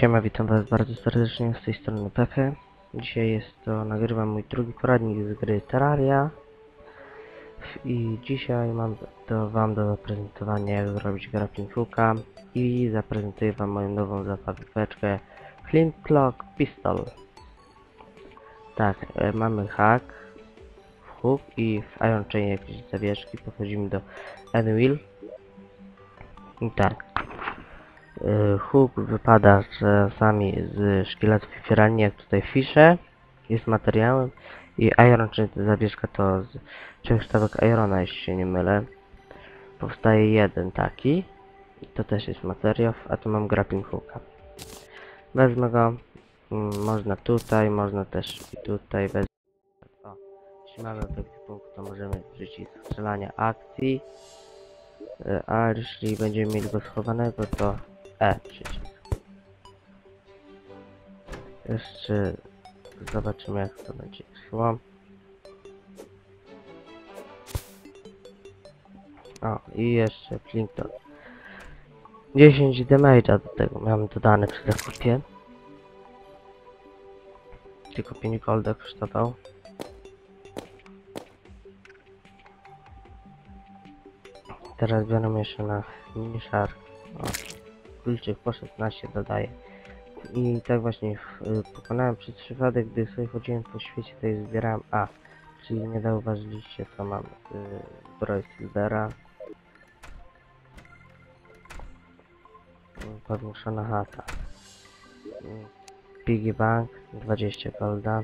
Siema, witam was bardzo serdecznie z tej strony Pepe. Dzisiaj jest to, nagrywam mój drugi poradnik z gry Terraria. I dzisiaj mam do wam do zaprezentowania jak zrobić grappling hooka i zaprezentuję wam moją nową zabaweczkę Flint Clock Pistol. Tak, e, mamy hack, hook i w Iron Chain jakieś zawieszki. Podchodzimy do Anvil. I tak, Y, Hook wypada czasami z szkieletów firalni, jak tutaj fisze, jest materiałem i Iron, czyli ta zawieszka to z trzech sztabek Irona, jeśli się nie mylę. Powstaje jeden taki to też jest materiał, a tu mam grappling hooka. Wezmę go, mm, można tutaj, można też i tutaj wezmę. O, jeśli mamy punkt, to możemy przycisk strzelania akcji. Y, A jeśli będziemy mieli go schowanego, to E przycisk. Jeszcze zobaczymy jak to będzie szło. O, i jeszcze Flinton. 10 damage'a do tego miałem dodane przy zakupie. Tylko 5 golda kosztował. Teraz biorę jeszcze na mini shark. O, kluczyk po 16 dodaję. I tak właśnie y, pokonałem przez przypadek, gdy sobie chodziłem po świecie, to je zbierałem A. Czyli nie zauważyliście, co mam. Y, zbroję Silvera. Powiększona chata. Piggy Bank, 20 golda.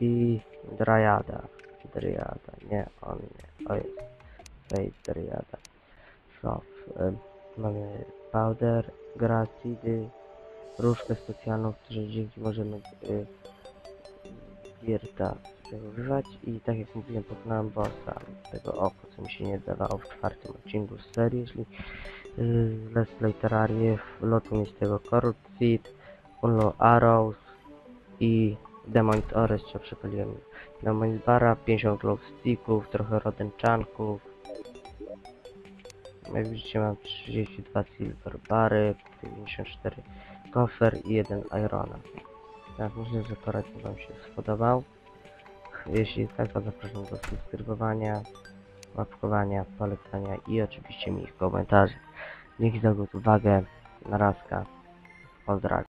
I Dryada. Dryada, nie, on nie. O jest. Fate Dryada. Y, mamy powder, gracidy, różkę specjalną, której dzięki możemy y, Dirta używać i tak jak mówiłem pokonałem bossa. Tego oko, co mi się nie dawało w czwartym odcinku z serii, czyli y, Let's Play Terraria, lotu mi z tego Corrupt Seed, Unlow Arrows i Demon Ores, co przepaliłem Demon Bara, 50 glow sticków, trochę rodenczanków, jak widzicie mam 32 silver bary, 54 kofer i 1 irona. Tak, myślę, że poradnik wam się spodobał. Jeśli tak, to zapraszam do subskrybowania, łapkowania, polecania i oczywiście mi komentarzy. Dzięki za uwagę, narazka, pozdrawiam.